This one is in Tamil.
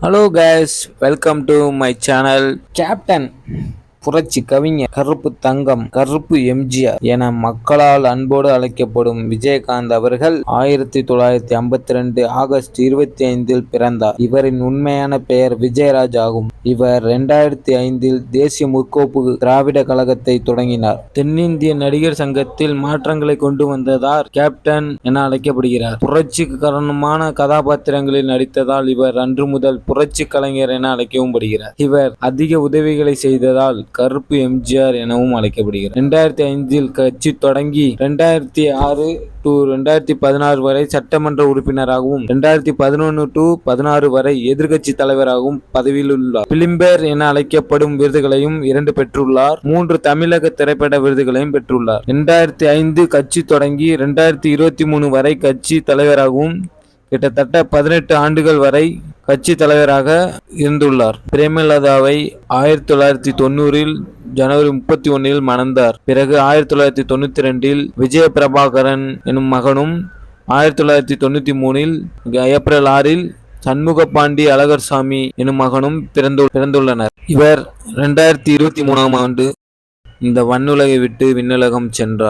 Hello guys welcome to my channel captain புரட்சி கவிஞர் கருப்பு தங்கம் கருப்பு எம்ஜிஆர் என மக்களால் அன்போடு அழைக்கப்படும் விஜயகாந்த் அவர்கள் ஆயிரத்தி தொள்ளாயிரத்தி ஐம்பத்தி ரெண்டு ஆகஸ்ட் இருபத்தி ஐந்தில் பிறந்தார். இவரின் உண்மையான பெயர் விஜயராஜ் ஆகும். இவர் இரண்டாயிரத்தி ஐந்தில் தேசிய முற்போக்கு திராவிட கழகத்தை தொடங்கினார். தென்னிந்திய நடிகர் சங்கத்தில் மாற்றங்களை கொண்டு வந்ததார் கேப்டன் என அழைக்கப்படுகிறார். புரட்சிக்கு காரணமான கதாபாத்திரங்களில் நடித்ததால் இவர் அன்று முதல் புரட்சி கலைஞர் என அழைக்கவும் படுகிறார். இவர் அதிக உதவிகளை செய்ததால் கருப்பு எம்ஜிஆர் எனவும் அழைக்கப்படுகிறார் ரெண்டாயிரத்தி ஐந்தில் கட்சி தொடங்கி ரெண்டாயிரத்தி ஆறு டு ரெண்டாயிரத்தி பதினாறு வரை சட்டமன்ற உறுப்பினராகவும் ரெண்டாயிரத்தி பதினொன்று டு பதினாறு வரை எதிர்கட்சி தலைவராகவும் பதவியில் உள்ளார். பிலிம்பேர் என அழைக்கப்படும் விருதுகளையும் இரண்டு பெற்றுள்ளார். மூன்று தமிழக திரைப்பட விருதுகளையும் பெற்றுள்ளார். ரெண்டாயிரத்தி ஐந்து கட்சி தொடங்கி ரெண்டாயிரத்தி இருபத்தி மூணு வரை கட்சி தலைவராகவும் கிட்டத்தட்ட பதினெட்டு ஆண்டுகள் வரை கட்சி தலைவராக இருந்துள்ளார். பிரேமலதாவை ஆயிரத்தி தொள்ளாயிரத்தி தொண்ணூறில் ஜனவரி முப்பத்தி ஒன்னில் மணந்தார். பிறகு ஆயிரத்தி தொள்ளாயிரத்தி தொண்ணூத்தி ரெண்டில் விஜய பிரபாகரன் எனும் மகனும் ஆயிரத்தி தொள்ளாயிரத்தி தொண்ணூத்தி மூணில் ஏப்ரல் ஆறில் சண்முகபாண்டி அழகர்சாமி எனும் மகனும் பிறந்து பிறந்துள்ளனர். இவர் ரெண்டாயிரத்தி இருபத்தி மூணாம் ஆண்டு இந்த வன்னுலகை விட்டு விண்ணுலகம் சென்றார்.